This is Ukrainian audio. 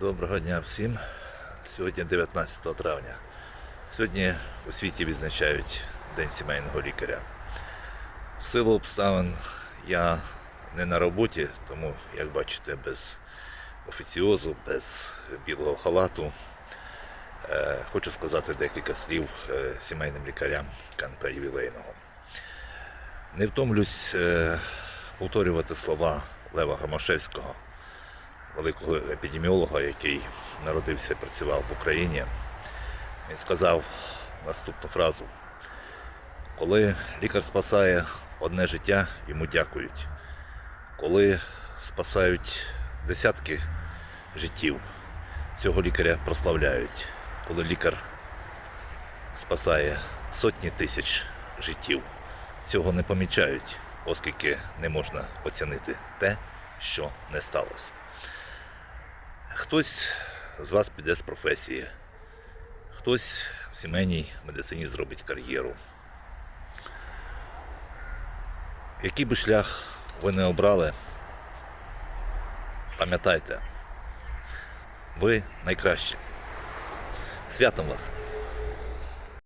Доброго дня всім. Сьогодні 19 травня. Сьогодні у світі відзначають День сімейного лікаря. В силу обставин я не на роботі, тому, як бачите, без офіціозу, без білого халату. Е, Хочу сказати декілька слів е, сімейним лікарям КНП ювілейного. Не втомлюсь е, повторювати слова Лева Громашевського, великого епідеміолога, який народився і працював в Україні. Він сказав наступну фразу: коли лікар спасає одне життя, йому дякують. Коли спасають десятки життів, цього лікаря прославляють. Коли лікар спасає сотні тисяч життів, цього не помічають, оскільки не можна оцінити те, що не сталося. Хтось з вас піде з професії, хтось в сімейній медицині зробить кар'єру. Який би шлях ви не обрали, пам'ятайте, ви найкращі. Святом вас!